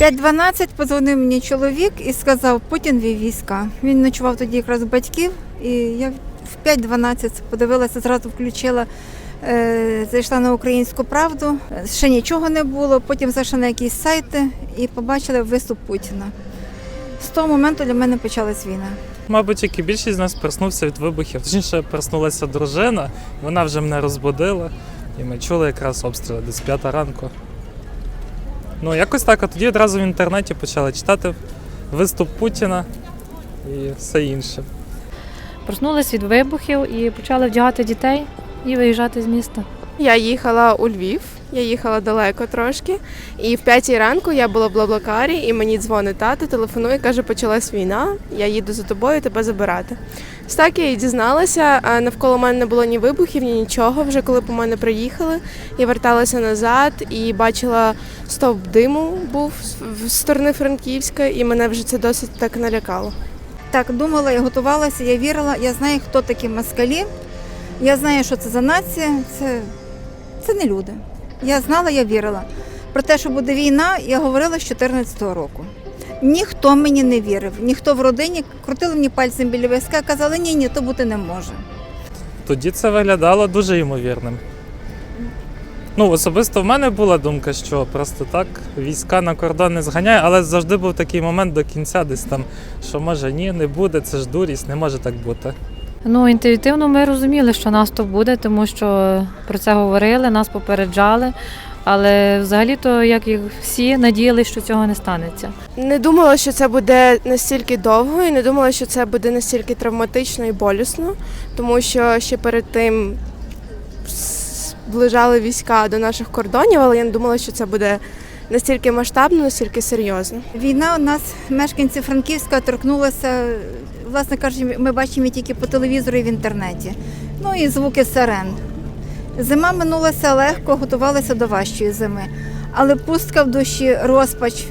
5.12 подзвонив мені чоловік і сказав, Путін вів війська. Він ночував тоді якраз батьків, і я в 5.12 подивилася, зразу включила, е, зайшла на українську правду. Ще нічого не було, потім зайшла на якісь сайти і побачила виступ Путіна. З того моменту для мене почалась війна. Мабуть, як і більшість з нас проснувся від вибухів. Точніше, проснулася дружина, вона вже мене розбудила, і ми чули якраз обстріли десь п'ята ранку. Ну, якось так, а тоді одразу в інтернеті почали читати виступ Путіна і все інше. Проснулись від вибухів і почали вдягати дітей і виїжджати з міста. Я їхала у Львів, я їхала далеко трошки. І в п'ятій ранку я була в Блаблакарі, і мені дзвонить тато, телефонує, каже, почалась війна, я їду за тобою тебе забирати. Ось так я і дізналася. Навколо мене не було ні вибухів, ні нічого. Вже коли по мене приїхали, я верталася назад і бачила стовп диму був з- сторони Франківська, і мене вже це досить так налякало. Так думала, я готувалася, я вірила, я знаю, хто такі москалі. Я знаю, що це за нація, це, це не люди. Я знала, я вірила. Про те, що буде війна, я говорила з 2014 року. Ніхто мені не вірив, ніхто в родині крутили мені пальцем біля виска, казали, ні, ні, то бути не може. Тоді це виглядало дуже ймовірним. Ну, особисто в мене була думка, що просто так війська на кордон не зганяє, але завжди був такий момент до кінця, десь там, що може ні, не буде, це ж дурість, не може так бути. Ну, інтуїтивно ми розуміли, що наступ буде, тому що про це говорили, нас попереджали. Але взагалі-то, як і всі, надіялися, що цього не станеться. Не думала, що це буде настільки довго, і не думала, що це буде настільки травматично і болісно, тому що ще перед тим зближали війська до наших кордонів, але я не думала, що це буде настільки масштабно, настільки серйозно. Війна у нас, мешканці Франківська, торкнулася, власне кажучи, ми бачимо тільки по телевізору і в інтернеті. Ну і звуки сирен. Зима минулася легко, готувалася до важчої зими. Але пустка в душі, розпач,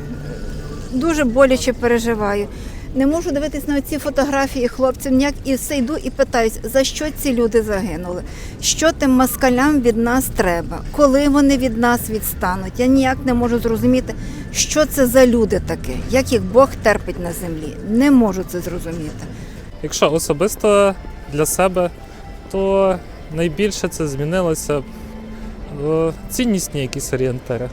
дуже боляче переживаю. Не можу дивитись на ці фотографії хлопців, ніяк і все йду і питаюсь, за що ці люди загинули? Що тим москалям від нас треба? Коли вони від нас відстануть? Я ніяк не можу зрозуміти, що це за люди таке, як їх Бог терпить на землі. Не можу це зрозуміти. Якщо особисто для себе, то найбільше це змінилося в ціннісні якісь орієнтири.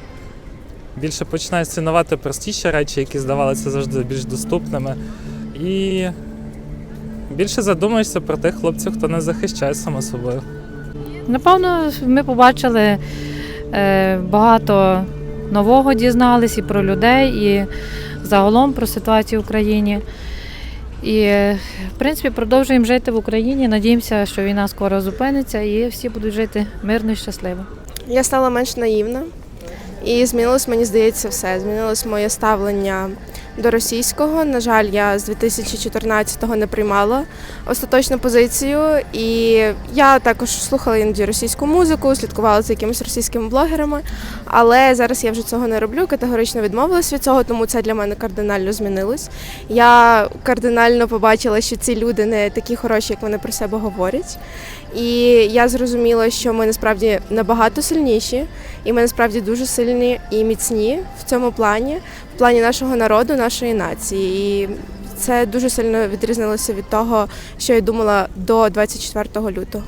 Більше починаєш цінувати простіші речі, які здавалися завжди більш доступними. І більше задумаєшся про тих хлопців, хто не захищає само собою. Напевно, ми побачили е, багато нового дізнались і про людей, і загалом про ситуацію в Україні. І, в принципі, продовжуємо жити в Україні. Надіємося, що війна скоро зупиниться і всі будуть жити мирно і щасливо. Я стала менш наївна, і змінилось, мені здається, все. Змінилось моє ставлення до російського. На жаль, я з 2014-го не приймала остаточну позицію. І я також слухала іноді російську музику, слідкувала за якимись російськими блогерами. Але зараз я вже цього не роблю, категорично відмовилась від цього, тому це для мене кардинально змінилось. Я кардинально побачила, що ці люди не такі хороші, як вони про себе говорять. І я зрозуміла, що ми насправді набагато сильніші, і ми насправді дуже сильні і міцні в цьому плані, в плані нашого народу, нашої нації. І це дуже сильно відрізнилося від того, що я думала до 24 лютого.